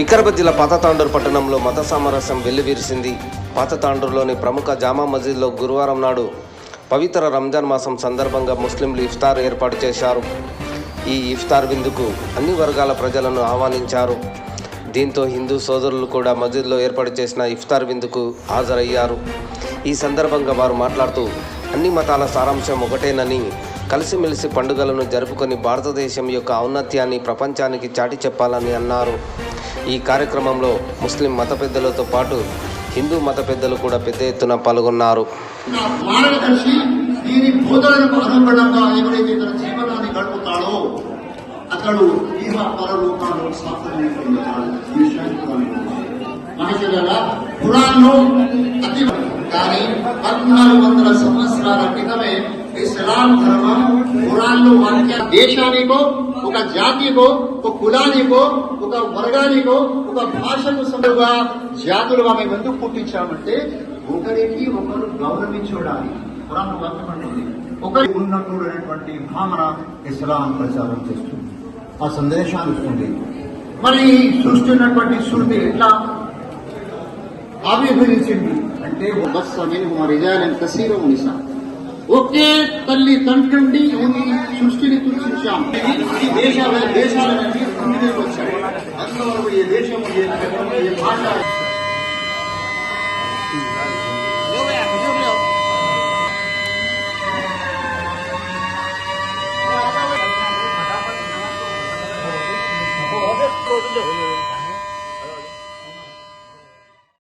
వికారాబాద్ జిల్లా పాతతాండూరు పట్టణంలో మత సామరస్యం వెల్లివిరిసింది. పాతతాండూరులోని ప్రముఖ జామా మసీద్లో గురువారం నాడు పవిత్ర రంజాన్ మాసం సందర్భంగా ముస్లింలు ఇఫ్తార్ ఏర్పాటు చేశారు. ఈ ఇఫ్తార్ విందుకు అన్ని వర్గాల ప్రజలను ఆహ్వానించారు. దీంతో హిందూ సోదరులు కూడా మసీద్లో ఏర్పాటు చేసిన ఇఫ్తార్ విందుకు హాజరయ్యారు. ఈ సందర్భంగా వారు మాట్లాడుతూ అన్ని మతాల సారాంశం ఒకటేనని కలిసిమెలిసి పండుగలను జరుపుకొని భారతదేశం యొక్క ఔన్నత్యాన్ని ప్రపంచానికి చాటి చెప్పాలని అన్నారు. ఈ కార్యక్రమంలో ముస్లిం మత పెద్దలతో పాటు హిందూ మత పెద్దలు కూడా పెద్ద ఎత్తున పాల్గొన్నారు. అతడు మనుషుల పురాణంలో అతి కానీ పద్నాలుగు వందల సంవత్సరాల క్రితమే ఇస్లాం ధర్మ పురాణంలో వాక్య దేశానికో ఒక జాతికో ఒక కులానికో ఒక వర్గానికో ఒక భాషకు సముగా జాతులుగా మేము ఎందుకు పుట్టించామంటే ఒకరికి ఒకరు గౌరవించడానికి పురాణ వాక్యం అంటుంది. ఒకరి ఉన్నటువంటి భావన ఇస్లాం ప్రచారం చేస్తుంది. ఆ సందేశాన్ని ఇస్తుంది. మరి సృష్టి ఉన్నటువంటి శృతి ఎట్లా? ఆవిర్భవించింది అంటే బస్ మినిమం రిజాలెన్ కసీరో నిసా ఒకే తల్లి తండ్రి ఉంది సృష్టిని సృష్టించాం ఈ దేశాల దేశాల నుంచి తొమ్మిది వచ్చాయి అందులో ఏ దేశం ఏ భాష